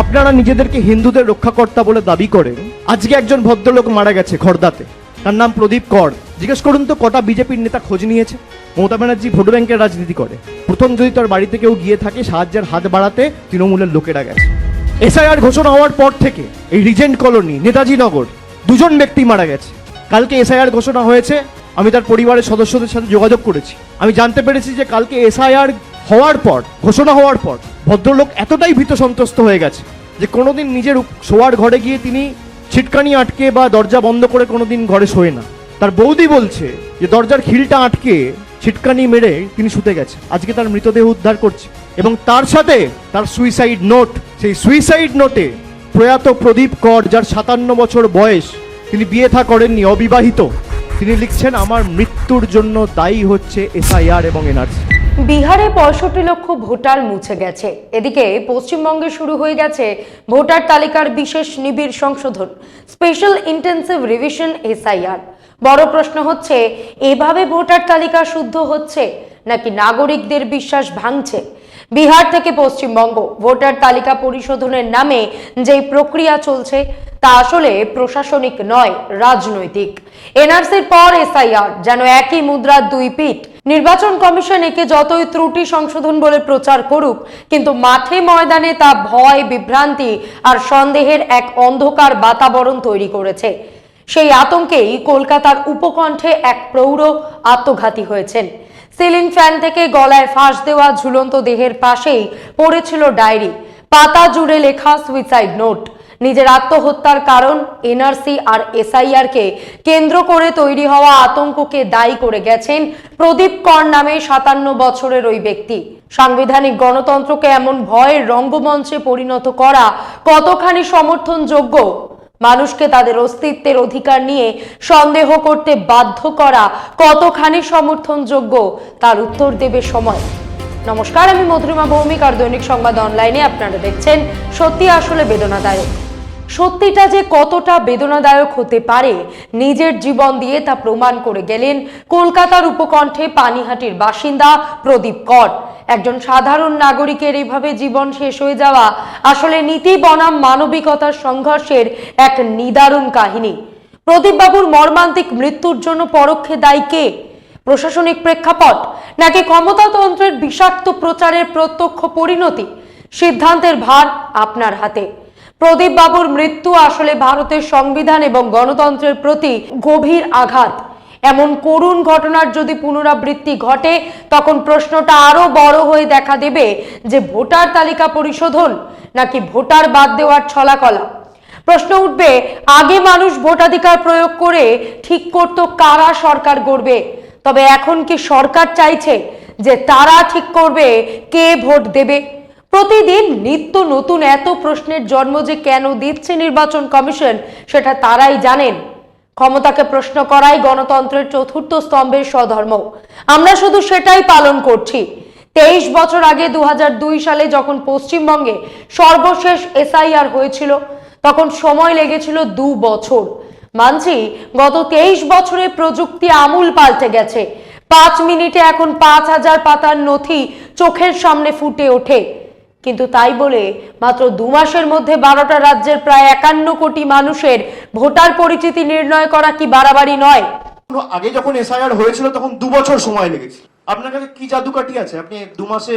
আপনারা নিজেদেরকে হিন্দুদের রক্ষাকর্তা বলে দাবি করেন। আজকে একজন ভদ্রলোক মারা গেছে খর্দাতে। তার নাম প্রদীপ কর। জিজ্ঞেস করুন তো, কটা বিজেপির নেতা খোঁজ নিয়েছে? মমতা ব্যানার্জি ভোট ব্যাংকের রাজনীতি করে। প্রথম যদি তার বাড়িতে কেউ গিয়ে থাকে, সাহায্যের হাত বাড়াতে তৃণমূলের লোকেরা গেছে। এসআইআর ঘোষণা হওয়ার পর থেকে এই রিজেন্ট কলোনি নেতাজি নগর দুজন ব্যক্তি মারা গেছে। কালকে এসআইআর ঘোষণা হয়েছে, আমি তার পরিবারের সদস্যদের সাথে যোগাযোগ করেছি। আমি জানতে পেরেছি যে কালকে এসআইআর হওয়ার পর, ঘোষণা হওয়ার পর, ভদ্রলোক এতটাই ভীত সন্ত্রস্ত হয়ে গেছে যে কোনোদিন নিজের শোয়ার ঘরে গিয়ে তিনি ছিটকানি আটকে বা দরজা বন্ধ করে কোনোদিন ঘরে শোয় না। তার বৌদি বলছে যে দরজার খিলটা আটকে ছিটকানি মেরে তিনি শুতে গেছে। আজকে তার মৃতদেহ উদ্ধার করছে। এবং তার সাথে তার সুইসাইড নোট সেই সুইসাইড নোটে প্রয়াত প্রদীপ কর, যার সাতান্ন বছর বয়স, তিনি বিয়ে থা করেননি, অবিবাহিত। তিনি লিখছেন, আমার মৃত্যুর জন্য দায়ী হচ্ছে এসআইআর এবং এনআরসি। বিহারে পঁয়ষট্টি লক্ষ ভোটার মুছে গেছে। এদিকে পশ্চিমবঙ্গে শুরু হয়ে গেছে ভোটার তালিকার বিশেষ নিবিড় সংশোধন, স্পেশাল ইন্টেন্সিভ রিভিশন এসআইআর। বড় প্রশ্ন হচ্ছে, এভাবে ভোটার তালিকা শুদ্ধ হচ্ছে নাকি নাগরিকদের বিশ্বাস ভাঙছে? বিহার থেকে পশ্চিমবঙ্গ, ভোটার তালিকা পরিশোধনের নামে যেই প্রক্রিয়া চলছে তা আসলে প্রশাসনিক নয়, রাজনৈতিক। এনআরসির পর এসআইআর, যেন একই মুদ্রার দুই পিঠ। নির্বাচন কমিশন একে যতই ত্রুটি সংশোধন বলে প্রচার করুক, কিন্তু মাঠে ময়দানে তা ভয়, বিভ্রান্তি আর সন্দেহের এক অন্ধকার বাতাবরণ তৈরি করেছে। সেই আতঙ্কেই কলকাতার উপকণ্ঠে এক প্রৌঢ় আত্মঘাতী হয়েছেন। সিলিং ফ্যান থেকে গলায় ফাঁস দেওয়া ঝুলন্ত দেহের পাশেই পড়েছিল ডায়েরি। পাতা জুড়ে লেখা সুইসাইড নোট। নিজের আত্মহত্যার কারণ, এনআরসি আর এসআইআর কে কেন্দ্র করে তৈরি হওয়া আতঙ্ককে দায়ী করে গেছেন প্রদীপ কর নামে সাতান্ন বছরের ওই ব্যক্তি। সাংবিধানিক গণতন্ত্রকে এমন ভয়ের রঙ্গমঞ্চে পরিণত করা কতখানি সমর্থনযোগ্য? মানুষকে তাদের অস্তিত্বের অধিকার নিয়ে সন্দেহ করতে বাধ্য করা কতখানি সমর্থনযোগ্য? তার উত্তর দেবে সময়। নমস্কার, আমি মধুরিমা ভৌমিক আর দৈনিক সংবাদ অনলাইনে আপনারা দেখছেন সত্যি আসলে বেদনাদায়ক। সত্যিটা যে কতটা বেদনাদায়ক হতে পারে, নিজের জীবন দিয়ে তা প্রমাণ করে গেলেন কলকাতার উপকণ্ঠে পানিহাটির বাসিন্দা প্রদীপ কর। একজন সাধারণ নাগরিকের এইভাবে জীবন শেষ হয়ে যাওয়া আসলে নীতি বনাম মানবিকতার সংঘর্ষের এক নিদারুণ কাহিনী। প্রদীপ বাবুর মর্মান্তিক মৃত্যুর জন্য পরোক্ষে দায়ী কে? প্রশাসনিক প্রেক্ষাপট? নাকি ক্ষমতাতন্ত্রের বিষাক্ত প্রচারের প্রত্যক্ষ পরিণতি? সিদ্ধান্তের ভার আপনার হাতে। প্রদীপ বাবুর মৃত্যু আসলে ভারতের সংবিধান এবং গণতন্ত্রের প্রতি গভীর আঘাত। এমন করুণ ঘটনার যদি পুনরাবৃত্তি ঘটে, তখন প্রশ্নটা আরও বড় হয়ে দেখা দেবে যে ভোটার তালিকা পরিশোধন নাকি ভোটার বাদ দেওয়ার ছলাকলা। প্রশ্ন উঠবে, আগে মানুষ ভোটাধিকার প্রয়োগ করে ঠিক করত কারা সরকার গড়বে? তবে এখন কি সরকার চাইছে যে তারা ঠিক করবে, কে ভোট দেবে? প্রতিদিন নিত্য নতুন এত প্রশ্নের জন্ম যে কেন দিচ্ছে নির্বাচন কমিশন, সেটা তারাই জানেন। ক্ষমতাকে প্রশ্ন করাই গণতন্ত্রের চতুর্থ স্তম্ভের স্বধর্ম। আমরা শুধু সেটাই পালন করছি। তেইশ বছর আগে দুহাজার দুই সালে যখন পশ্চিমবঙ্গে সর্বশেষ এসআইআর হয়েছিল, তখন সময় লেগেছিল দু বছর। মানছি, গত তেইশ বছরে প্রযুক্তি আমূল পাল্টে গেছে। পাঁচ মিনিটে এখন পাঁচ হাজার পাতার নথি চোখের সামনে ফুটে ওঠে। কিন্তু তাই বলে মাত্র দু মাসের মধ্যে বারোটা রাজ্যের প্রায় একান্ন কোটি মানুষের ভোটার পরিচিতি নির্ণয় করা কি বাড়াবাড়ি নয়? আগে যখন এসআইআর হয়েছিল তখন দু বছর সময় লেগেছিল। আপনার কাছে কি জাদুকাঠি আছে? আপনি দু মাসে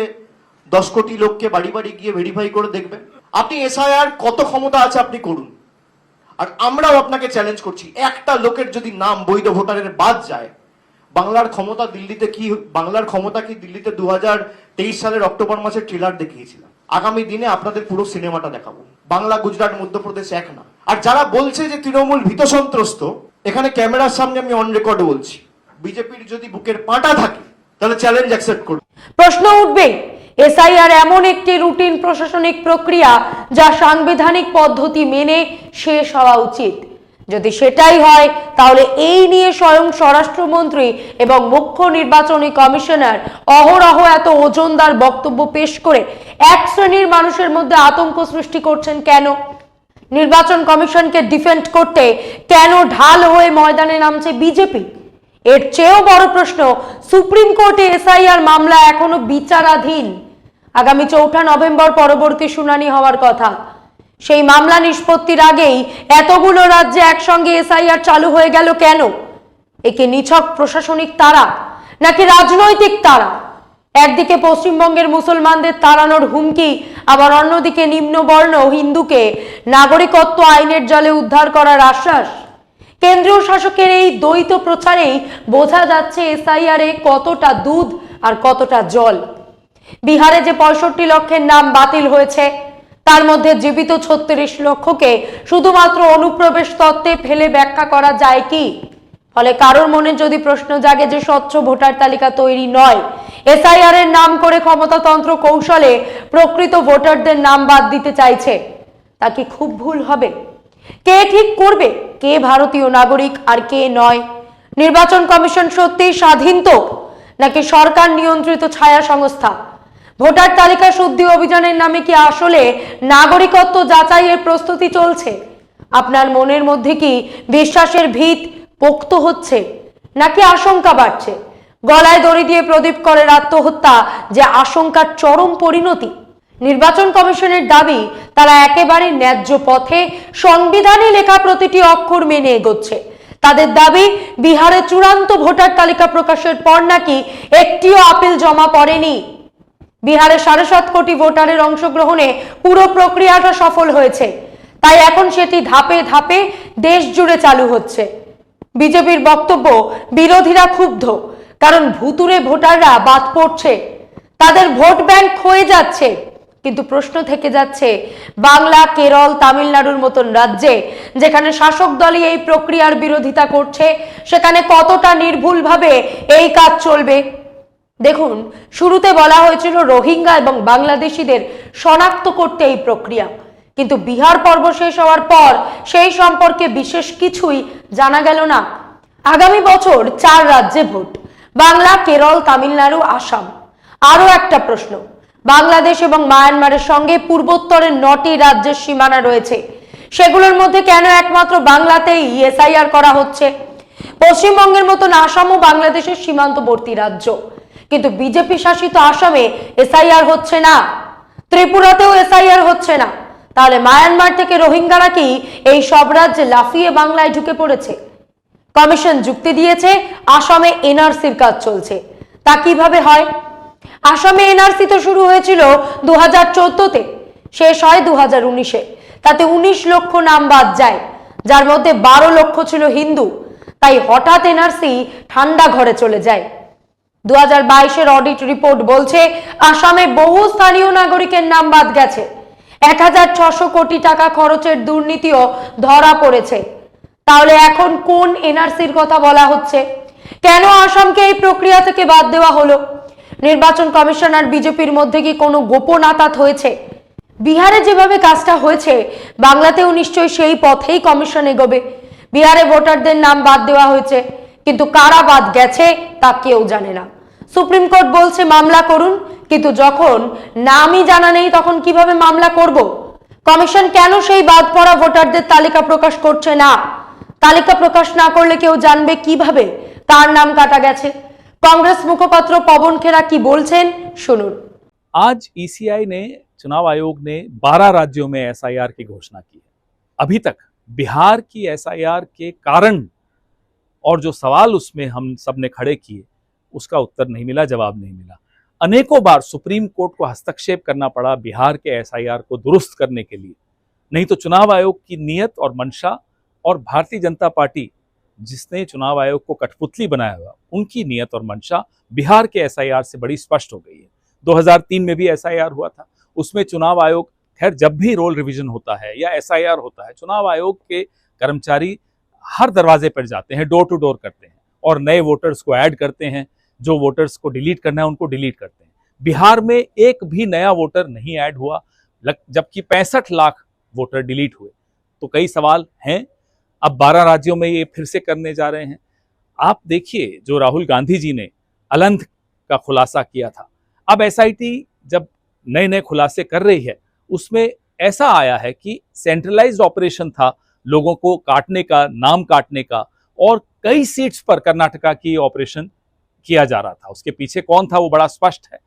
দশ কোটি লোককে বাড়ি বাড়ি গিয়ে ভেরিফাই করে দেখবেন। আপনি এসআইআর কত ক্ষমতা আছে আপনি করুন। আর আমরাও আপনাকে চ্যালেঞ্জ করছি, একটা লোকের যদি নাম বৈধ ভোটারের বাদ যায়, বাংলার ক্ষমতা দিল্লিতে কি বাংলার ক্ষমতা কি দিল্লিতে দু সালের অক্টোবর মাসের ট্রেলার দেখিয়েছিলাম? আগামী দিনে আপনাদের পুরো সিনেমাটা দেখাবো। বাংলা, গুজরাট, মধ্যপ্রদেশ এক না। আর যারা বলছে যে তৃণমূল ভীত সন্ত্রস্ত, এখানে ক্যামেরার সামনে আমি অন রেকর্ড বলছি। বিজেপির যদি বুকের পাটা থাকে, তাহলে চ্যালেঞ্জ অ্যাকসেপ্ট করবে প্রশ্ন উঠবে এসআইআর এমন একটি রুটিন প্রশাসনিক প্রক্রিয়া যা সাংবিধানিক পদ্ধতি মেনে শেষ হওয়া উচিত। যদি সেটাই হয়, তাহলে এই নিয়ে স্বয়ং স্বরাষ্ট্রমন্ত্রী এবং মুখ্য নির্বাচনী কমিশনার অহরহ এত ওজনদার বক্তব্য পেশ করে এক শ্রেণির মানুষের মধ্যে আতঙ্ক সৃষ্টি করছেন কেন? নির্বাচন কমিশনকে ডিফেন্ড করতে কেন ঢাল হয়ে ময়দানে নামছে বিজেপি? এর চেয়েও বড় প্রশ্ন, সুপ্রিম কোর্টে এসআইআর মামলা এখনও বিচারাধীন। আগামী চৌঠা নভেম্বর পরবর্তী শুনানি হওয়ার কথা। সেই মামলা নিষ্পত্তির আগেই এতগুলো রাজ্যে একসঙ্গে এসআইআর চালু হয়ে গেল কেন? একে নিছক প্রশাসনিক তারা নাকি রাজনৈতিক তারা? একদিকে পশ্চিমবঙ্গের মুসলমানদের তাড়ানোর হুমকি, আবার অন্যদিকে নিম্নবর্ণ হিন্দুকে নাগরিকত্ব আইনের জলে উদ্ধার করার আশ্বাস। কেন্দ্রীয় শাসকের এই দ্বৈত প্রচারেই বোঝা যাচ্ছে এসআইআর কতটা দুধ আর কতটা জল। বিহারে যে পঁয়ষট্টি লক্ষের নাম বাতিল হয়েছে তার মধ্যে জীবিত ছত্রিশ লক্ষকে শুধুমাত্র অনুপ্রবেশ তত্ত্বে ফেলে ব্যাখ্যা করা যায় কি? ফলে কারোর মনে যদি প্রশ্ন জাগে যে স্বচ্ছ ভোটার তালিকা তৈরি নয়, এসআইআর এর নাম করে ক্ষমতাতন্ত্র কৌশলে প্রকৃত ভোটারদের নাম বাদ দিতে চাইছে, তা কি খুব ভুল হবে? কে ঠিক করবে? কে ভারতীয় নাগরিক আর কে নয়? নির্বাচন কমিশন সত্যিই স্বাধীন তো, নাকি সরকার নিয়ন্ত্রিত ছায়া সংস্থা? ভোটার তালিকা শুদ্ধি অভিযানের নামে কি আসলে নাগরিকত্ব যাচাইয়ের প্রস্তুতি চলছে? আপনার মনের মধ্যে কি বিশ্বাসের ভিত পোক্ত হচ্ছে? নাকি আশঙ্কা বাড়ছে? গলায় দড়ি দিয়ে প্রদীপ করের আত্মহত্যা যে আশঙ্কার চরম পরিণতি? নির্বাচন কমিশনের দাবি, তারা একেবারে ন্যায্য পথে সংবিধানে লেখা প্রতিটি অক্ষর মেনে এগোচ্ছে। তাদের দাবি, বিহারে চূড়ান্ত ভোটার তালিকা প্রকাশের পর নাকি একটিও আপিল জমা পড়েনি। বিহারে সাড়ে সাত কোটি ভোটারের অংশগ্রহণে পুরো প্রক্রিয়াটা সফল হয়েছে। তাই এখন সেটি ধাপে ধাপে দেশ জুড়ে চালু হচ্ছে। বিজেপির বক্তব্য, বিরোধীরা ক্ষুব্ধ, কারণ ভুতুরে ভোটাররা বাদ পড়ছে। তাদের ভোট ব্যাংক ক্ষয়ে যাচ্ছে। কিন্তু প্রশ্ন থেকে যাচ্ছে, বাংলা, কেরল, তামিলনাড়ুর মতন রাজ্যে যেখানে শাসক দলই এই প্রক্রিয়ার বিরোধিতা করছে, সেখানে কতটা নির্ভুলভাবে এই কাজ চলবে? দেখুন, শুরুতে বলা হয়েছিল রোহিঙ্গা এবং বাংলাদেশিদের শনাক্ত করতে এই প্রক্রিয়া। কিন্তু বিহার পর্ব শেষ হওয়ার পর সেই সম্পর্কে বিশেষ কিছুই জানা গেল না। আগামী বছর চার রাজ্যে ভোট, বাংলা, কেরল, তামিলনাড়ু, আসাম। আরও একটা প্রশ্ন, বাংলাদেশ এবং মায়ানমারের সঙ্গে পূর্বোত্তরের নটি রাজ্যের সীমানা রয়েছে। সেগুলোর মধ্যে কেন একমাত্র বাংলাতেই এসআইআর করা হচ্ছে? পশ্চিমবঙ্গের মতন আসামও বাংলাদেশের সীমান্তবর্তী রাজ্য। কিন্তু বিজেপি শাসিত আসামে এসআইআর হচ্ছে না। ত্রিপুরাতেও এসআইআর হচ্ছে না। তাহলে মায়ানমার থেকে রোহিঙ্গারা কি এই সব রাজ্যে লাফিয়ে বাংলায় ঢুকে পড়েছে? কমিশন যুক্তি দিয়েছে, আসামে এনআরসির কাজ চলছে। তা কীভাবে হয়? আসামে এনআরসি তো শুরু হয়েছিল দু হাজার চোদ্দতে, শেষ হয় দু হাজার উনিশে। তাতে উনিশ লক্ষ নাম বাদ যায়, যার মধ্যে বারো লক্ষ ছিল হিন্দু। তাই হঠাৎ এনআরসি ঠান্ডা ঘরে চলে যায়। দু হাজার অডিট রিপোর্ট বলছে, আসামে বহু স্থানীয় নাগরিকের নাম বাদ গেছে। এক হাজার ছশো কোটি টাকা খরচের দুর্নীতিও ধরা পড়েছে। তাহলে এখন কোন এনআরসির কথা বলা হচ্ছে? কেন আসামকে এই প্রক্রিয়া থেকে বাদ দেওয়া হলো? নির্বাচন কমিশন আর বিজেপির মধ্যে কি কোনো গোপন আতাত হয়েছে? বিহারে যেভাবে কাজটা হয়েছে, বাংলাতেও নিশ্চয়ই সেই পথেই কমিশন এগোবে। বিহারে ভোটারদের নাম বাদ দেওয়া হয়েছে, কিন্তু কারা বাদ গেছে তা কেউ জানে না। সুপ্রিম কোর্ট বলছে মামলা করুন কিন্তু যখন নামই জানা নেই তখন কিভাবে মামলা করব কমিশন কেন সেই বাদ পড়া ভোটারদের তালিকা প্রকাশ করছে না তালিকা প্রকাশ না করলে কেউ জানবে কিভাবে তার নাম কাটা গেছে কংগ্রেস মুখপাত্র পবন খেরা কি বলছেন শুনুন आज ईसीआई ने चुनाव आयोग ने 12 राज्यों में एसआईआर की घोषणा की है अभी तक बिहार की एसआईआर के कारण और जो सवाल उसमें हम सब ने खड़े किए उसका उत्तर नहीं मिला, जवाब नहीं मिला। अनेकों बार सुप्रीम कोर्ट को हस्तक्षेप करना पड़ा बिहार के एसआईआर को दुरुस्त करने के लिए। नहीं तो चुनाव आयोग की नीयत और मंशा और भारतीय जनता पार्टी, जिसने चुनाव आयोग को कठपुतली बनाया हुआ, उनकी नीयत और मंशा बिहार के एसआईआर से बड़ी स्पष्ट हो गई है। 2003 में भी एसआईआर हुआ था। उसमें चुनाव आयोग, खैर, जब भी रोल रिवीजन होता है या एसआईआर होता है, चुनाव आयोग के कर्मचारी हर दरवाजे पर जाते हैं, डोर टू डोर करते हैं और नए वोटर्स को ऐड करते हैं जो वोटर्स को डिलीट करना है, उनको डिलीट करते हैं। बिहार में एक भी नया वोटर नहीं ऐड हुआ जबकि पैंसठ लाख वोटर डिलीट हुए। तो कई सवाल हैं। अब 12 राज्यों में ये फिर से करने जा रहे हैं। आप देखिए, जो राहुल गांधी जी ने अलंध का खुलासा किया था। अब एसआईटी जब नए नए खुलासे कर रही है, उसमें ऐसा आया है कि सेंट्रलाइज्ड ऑपरेशन था, लोगों को काटने का, नाम काटने का, और कई सीट्स पर कर्नाटका की ऑपरेशन किया जा रहा था उसके पीछे कौन था वो बड़ा स्पष्ट है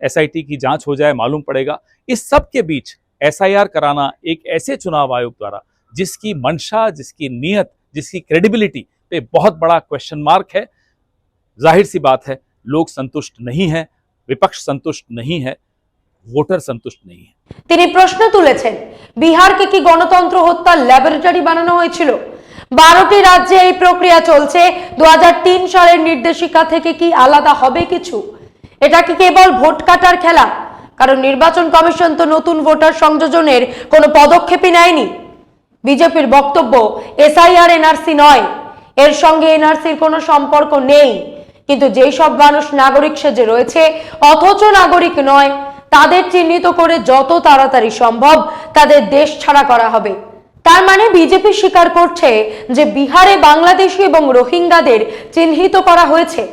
एसआईटी की जांच हो जाए मालूम पड़ेगा इस सब के बीच एसआईआर कराना एक ऐसे चुनाव आयोग द्वारा जिसकी मंशा जिसकी नीयत जिसकी क्रेडिबिलिटी पे बहुत बड़ा क्वेश्चन मार्क है जाहिर सी बात है लोग संतुष्ट नहीं है विपक्ष संतुष्ट नहीं है वोटर संतुष्ट नहीं है তিনি প্রশ্ন তুলেছেন বিহারকে কি গণতন্ত্র হত্যার ল্যাবরেটরি বানানো হয়েছিল বারোটি রাজ্যে এই প্রক্রিয়া চলছে। দু হাজার তিন সালের নির্দেশিকা থেকে কি আলাদা হবে কিছু? এটা কি কেবল ভোট কাটার খেলা? কারণ নির্বাচন কমিশন তো নতুন ভোটার সংযোজনের কোনো পদক্ষেপই নেয়নি। বিজেপির বক্তব্য এসআইআর এনআরসি নয়। এর সঙ্গে এনআরসির কোনো সম্পর্ক নেই। কিন্তু যেই সব মানুষ নাগরিক সেজে রয়েছে, অথচ নাগরিক নয়, তাদের চিহ্নিত করে যত তাড়াতাড়ি সম্ভব তাদের দেশ ছাড়া করা হবে। তার মানে বিজেপি স্বীকার করছে যে বিহারে বাংলাদেশি এবং রোহিঙ্গাদের চিহ্নিত করা হয়েছে।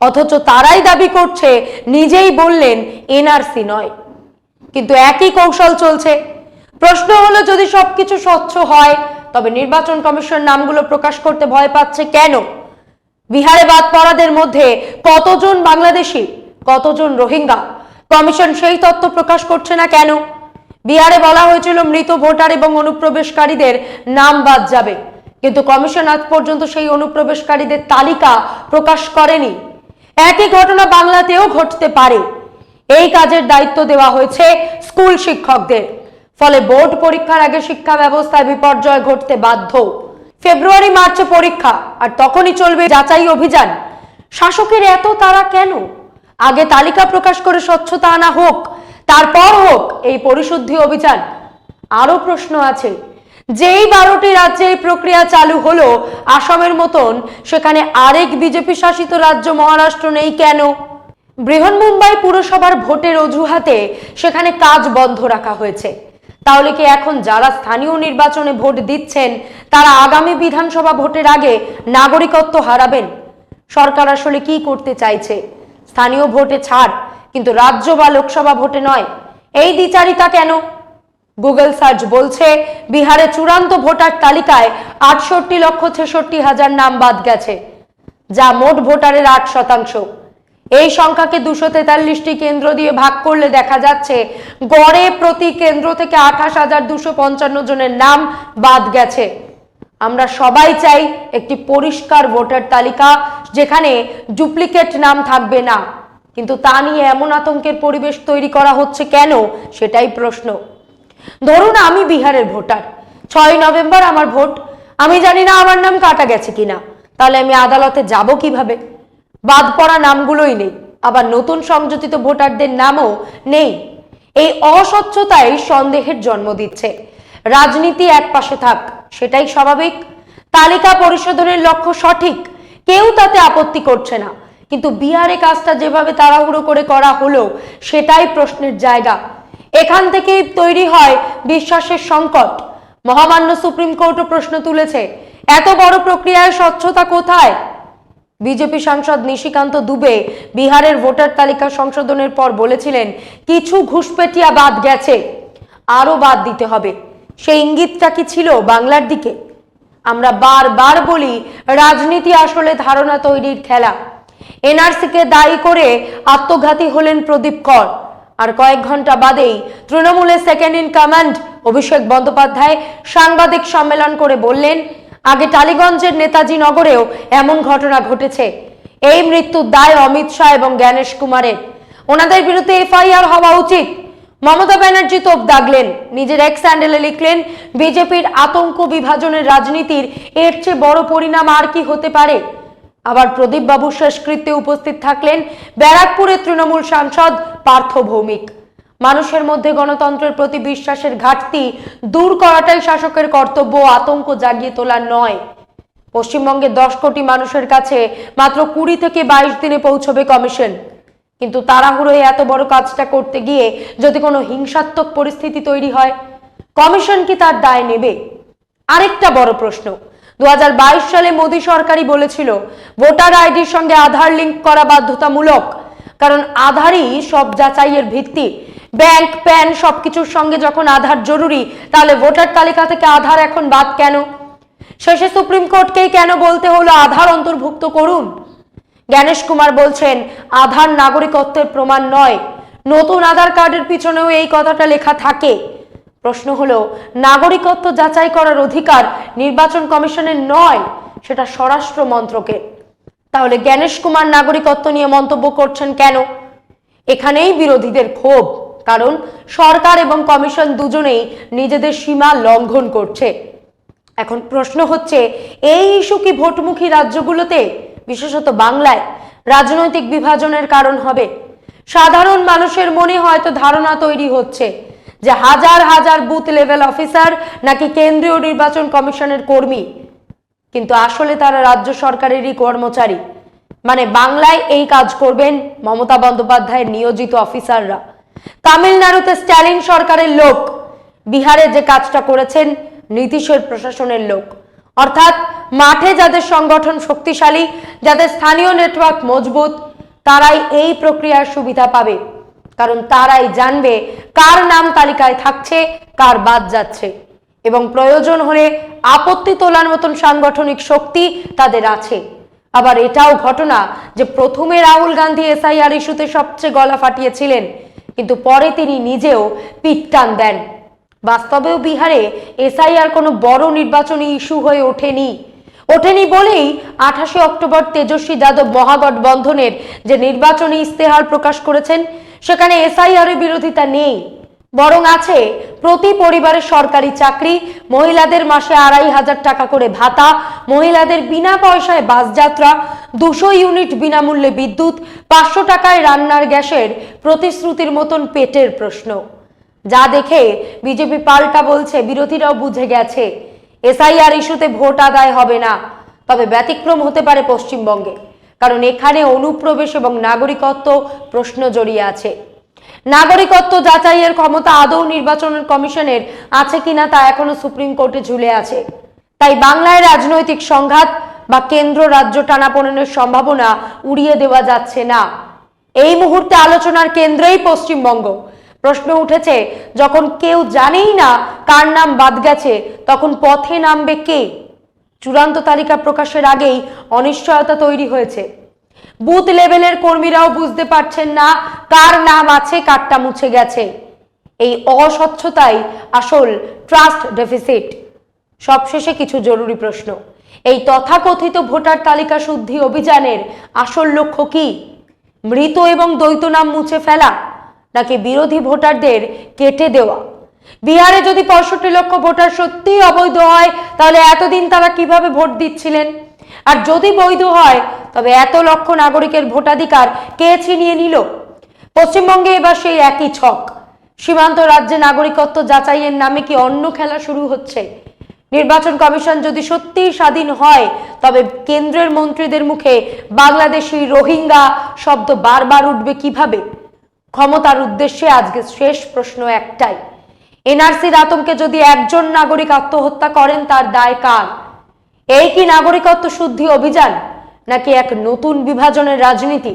অথচ তারাই দাবি করছে, নিজেই বললেন এনআরসি নয়। কিন্তু একই কৌশল চলছে। প্রশ্ন হলো, যদি সবকিছু স্বচ্ছ হয়, তবে নির্বাচন কমিশন নামগুলো প্রকাশ করতে ভয় পাচ্ছে কেন? বিহারে বাদ পড়াদের মধ্যে কতজন বাংলাদেশি, কতজন রোহিঙ্গা? কমিশন সেই তথ্য প্রকাশ করছে না কেন? বিহারে বলা হয়েছিল মৃত ভোটার এবং অনুপ্রবেশকারীদের নাম বাদ যাবে। কিন্তু কমিশন আজ পর্যন্ত সেই অনুপ্রবেশকারীদের তালিকা প্রকাশ করেনি। একই ঘটনা বাংলাতেও ঘটতে পারে। এই কাজের দায়িত্ব দেওয়া হয়েছে স্কুল শিক্ষকদের। ফলে বোর্ড পরীক্ষার আগে শিক্ষা ব্যবস্থায় বিপর্যয় ঘটতে বাধ্য। ফেব্রুয়ারি, মার্চে পরীক্ষা, আর তখনই চলবে যাচাই অভিযান। শাসকের এত তারা কেন? আগে তালিকা প্রকাশ করে স্বচ্ছতা আনা হোক তারপর হোক এই পরিশুদ্ধি অভিযান। আরও প্রশ্ন আছে, যেই বারোটি রাজ্যে এই প্রক্রিয়া চালু হলো আসামের মতন, সেখানে আরেক বিজেপি শাসিত রাজ্য মহারাষ্ট্র নেই কেন? বৃহন্মুম্বাই পুরসভার ভোটের অজুহাতে সেখানে কাজ বন্ধ রাখা হয়েছে। তাহলে কি এখন যারা স্থানীয় নির্বাচনে ভোট দিচ্ছেন, তারা আগামী বিধানসভা ভোটের আগে নাগরিকত্ব হারাবেন? সরকার আসলে কি করতে চাইছে? স্থানীয় ভোটে ছাড় কিন্তু রাজ্য বা লোকসভা ভোটে নয়। এই দ্বিচারিতা কেন? গুগল সার্চ বলছে, বিহারে চূড়ান্ত ভোটার তালিকায় আটষট্টি লক্ষ ছেষট্টি হাজার নাম বাদ গেছে, যা মোট ভোটারের আট শতাংশ। এই সংখ্যাকে দুশো তেতাল্লিশটি কেন্দ্র দিয়ে ভাগ করলে দেখা যাচ্ছে, গড়ে প্রতি কেন্দ্র থেকে আঠাশ হাজার দুশো পঞ্চান্ন জনের নাম বাদ গেছে। আমরা সবাই চাই একটি পরিষ্কার ভোটার তালিকা, যেখানে ডুপ্লিকেট নাম থাকবে না। কিন্তু তা নিয়ে এমন আতঙ্কের পরিবেশ তৈরি করা হচ্ছে কেন, সেটাই প্রশ্ন। ধরুন আমি বিহারের ভোটার। ছয় নভেম্বর আমার ভোট। আমি জানি না আমার নাম কাটা গেছে কিনা। তাহলে আমি আদালতে যাব কীভাবে? বাদ পড়া নামগুলোই নেই। আবার নতুন সংযোজিত ভোটারদের নামও নেই। এই অস্বচ্ছতাই সন্দেহের জন্ম দিচ্ছে। রাজনীতি এক পাশে থাক, সেটাই স্বাভাবিক। তালিকা পরিশোধনের লক্ষ্য সঠিক। কেউ তাতে আপত্তি করছে না। কিন্তু বিহারে কাজটা যেভাবে তাড়াহুড়ো করে করা হলো, সেটাই প্রশ্নের জায়গা। এখান থেকেই তৈরি হয় বিশ্বাসের সংকট। মহামান্য সুপ্রিম কোর্টও প্রশ্ন তুলেছে, এত বড় প্রক্রিয়ায় স্বচ্ছতা কোথায়? বিজেপি সাংসদ নিশিকান্ত দুবে বিহারের ভোটার তালিকা সংশোধনের পর বলেছিলেন, কিছু ঘুষপেটিয়া বাদ গেছে, আরও বাদ দিতে হবে। সেই ইঙ্গিতটা কি ছিল বাংলার দিকে? আমরা বারবার বলি, রাজনীতি আসলে ধারণা তৈরির খেলা। এনআরসিকে দায়ী করে আত্মঘাতী হলেন প্রদীপ কর। আর কয়েক ঘণ্টা বাদেই তৃণমূলের second in command Abhishek Bandyopadhyay সাংবাদিক সম্মেলন করে বললেন, আগে টালিগঞ্জের নেতাজি নগরেও এমন ঘটনা ঘটেছে। এই মৃত্যুর দায় অমিত শাহ এবং জ্ঞানেশ কুমারের। ওনাদের বিরুদ্ধে এফআইআর হওয়া উচিত। মমতা ব্যানার্জি তোপ দাগলেন। নিজের এক স্যান্ডেলে লিখলেন, বিজেপির আতঙ্ক বিভাজনের রাজনীতির এর চেয়ে বড় পরিণাম আর কি হতে পারে? আবার প্রদীপ বাবুর শেষকৃত্যে উপস্থিত থাকলেন ব্যারাকপুরের তৃণমূল সাংসদ পার্থ ভৌমিক। মানুষের মধ্যে গণতন্ত্রের প্রতি বিশ্বাসের ঘাটতি দূর করাটাই শাসকের কর্তব্য আতঙ্ক জাগিয়ে তোলা নয়। পশ্চিমবঙ্গে দশ কোটি মানুষের কাছে মাত্র কুড়ি থেকে বাইশ দিনে পৌঁছবে কমিশন। কিন্তু তাড়াহুড়োয় এত বড় কাজটা করতে গিয়ে যদি কোনো হিংসাত্মক পরিস্থিতি তৈরি হয়, কমিশন কি তার দায় নেবে? আরেকটা বড় প্রশ্ন দু হাজার বাইশ সালে মোদী সরকারই বলেছিল, ভোটার আইডির সঙ্গে আধার লিঙ্ক করা বাধ্যতামূলক। কারণ আধারই সব যাচাইয়ের ভিত্তি। ব্যাংক, প্যান সবকিছুর সঙ্গে যখন আধার জরুরি, তাহলে ভোটার তালিকা থেকে আধার এখন বাদ কেন? শেষে সুপ্রিম কোর্টকেই কেন বলতে হলো আধার অন্তর্ভুক্ত করুন? জ্ঞানেশ কুমার বলছেন, আধার নাগরিকত্বের প্রমাণ নয়। নতুন আধার কার্ডের পিছনেও এই কথাটা লেখা থাকে। প্রশ্ন হলো, নাগরিকত্ব যাচাই করার অধিকার নির্বাচন কমিশনের নয়, সেটা স্বরাষ্ট্র মন্ত্রকের তাহলে জ্ঞানেশ কুমার নাগরিকত্ব নিয়ে মন্তব্য করছেন কেন? এখানেই বিরোধীদের ক্ষোভ, কারণ সরকার এবং কমিশন দুজনেই নিজেদের সীমা লঙ্ঘন করছে। এখন প্রশ্ন হচ্ছে, এই ইস্যু কি ভোটমুখী রাজ্যগুলোতে, বিশেষত বাংলায়, রাজনৈতিক বিভাজনের কারণ হবে? সাধারণ মানুষের মনে হয়তো ধারণা তৈরি হচ্ছে যে হাজার হাজার বুথ লেভেল অফিসার নাকি কেন্দ্রীয় নির্বাচন কমিশনের কর্মী। কিন্তু আসলে তারা রাজ্য সরকারেরই কর্মচারী। মানে বাংলায় এই কাজ করবেন মমতা বন্দ্যোপাধ্যায়ের নিয়োজিত অফিসাররা তামিলনাড়ুতে স্ট্যালিন সরকারের লোক। বিহারে যে কাজটা করেছেন নীতিশের প্রশাসনের লোক। অর্থাৎ মাঠে যাদের সংগঠন শক্তিশালী, যাদের স্থানীয় নেটওয়ার্ক মজবুত, তারাই এই প্রক্রিয়ার সুবিধা পাবে। কারণ তারাই জানবে কার নাম তালিকায় থাকছে, কার বাদ যাচ্ছে। এবং প্রয়োজন হলে আপত্তি তোলার মতন সাংগঠনিক শক্তি তাদের আছে। আবার এটাও ঘটনা যে প্রথমে রাহুল গান্ধী এসআইআর ইস্যুতে সবচেয়ে গলা ফাটিয়েছিলেন, কিন্তু পরে তিনি নিজেও পিট টান দেন। বাস্তবেও বিহারে এসআইআর কোনো বড় নির্বাচনী ইস্যু হয়ে ওঠেনি। ওঠেনি বলেই আঠাশে অক্টোবর তেজস্বী যাদব মহাগঠবন্ধনের যে নির্বাচনী ইস্তেহার প্রকাশ করেছেন সেখানে এসআইআর বিরোধিতা নেই। বরং আছে প্রতি পরিবারের সরকারি চাকরি, মহিলাদের মাসে আড়াই হাজার টাকা করে ভাতা, মহিলাদের বিনা পয়সায় বাস যাত্রা দুশো ইউনিট বিনামূল্যে বিদ্যুৎ, পাঁচশো টাকায় রান্নার গ্যাসের প্রতিশ্রুতির মতন পেটের প্রশ্ন। যা দেখে বিজেপি পাল্টা বলছে, বিরোধীরাও বুঝে গেছে, এসআইআর ইস্যুতে ভোট আদায় হবে না। তবে ব্যতিক্রম হতে পারে পশ্চিমবঙ্গে। কারণ এখানে অনুপ্রবেশ এবং নাগরিকত্ব প্রশ্ন জড়িয়ে আছে। নাগরিকত্ব যাচাইয়ের ক্ষমতা আদৌ নির্বাচন কমিশনের আছে কিনা তা এখনও সুপ্রিম কোর্টে ঝুলে আছে। তাই বাংলায় রাজনৈতিক সংঘাত বা কেন্দ্র রাজ্য টানাপোড়েনের সম্ভাবনা উড়িয়ে দেওয়া যাচ্ছে না। এই মুহূর্তে আলোচনার কেন্দ্রেই পশ্চিমবঙ্গ। প্রশ্ন উঠেছে, যখন কেউ জানেই না কার নাম বাদ গেছে, তখন পথে নামবে কে? চূড়ান্ত তালিকা প্রকাশের আগেই অনিশ্চয়তা তৈরি হয়েছে। বুথ লেভেলের কর্মীরাও বুঝতে পারছেন না কার নাম আছে, কারটা মুছে গেছে। এই অস্বচ্ছতাই আসল ট্রাস্ট ডেফিসিট। সবশেষে কিছু জরুরি প্রশ্ন। এই তথাকথিত ভোটার তালিকা শুদ্ধি অভিযানের আসল লক্ষ্য কি? মৃত এবং দ্বৈত নাম মুছে ফেলা নাকি বিরোধী ভোটারদের কেটে দেওয়া? বিহারে যদি পঁয়ষট্টি লক্ষ ভোটার সত্যিই অবৈধ হয়, তাহলে এতদিন তারা কীভাবে ভোট দিচ্ছিলেন? আর যদি বৈধ হয়, তবে এত লক্ষ নাগরিকের ভোটাধিকার কে ছিনিয়ে নিল? পশ্চিমবঙ্গে এবার সেই একই ছক। সীমান্ত রাজ্যে নাগরিকত্ব যাচাইয়ের নামে কি অন্য খেলা শুরু হচ্ছে? নির্বাচন কমিশন যদি সত্যিই স্বাধীন হয়, তবে কেন্দ্রের মন্ত্রীদের মুখে বাংলাদেশি রোহিঙ্গা শব্দ বারবার উঠবে কীভাবে? ক্ষমতার উদ্দেশ্যে আজকে শেষ প্রশ্ন একটাই। এনআরসির আতঙ্কে যদি একজন নাগরিক আত্মহত্যা করেন, তার দায় কার? এই কি নাগরিকত্ব শুদ্ধি অভিযান, নাকি এক নতুন বিভাজনের রাজনীতি?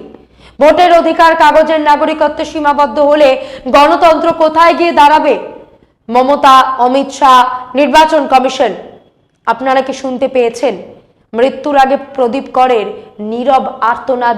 ভোটের অধিকার কাগজের নাগরিকত্বে সীমাবদ্ধ হলে গণতন্ত্র কোথায় গিয়ে দাঁড়াবে? মমতা, অমিত শাহ, নির্বাচন কমিশন। আপনারা কি শুনতে পেয়েছেন? মৃত্যুর আগে প্রদীপ করের নীরব আর্তনাদ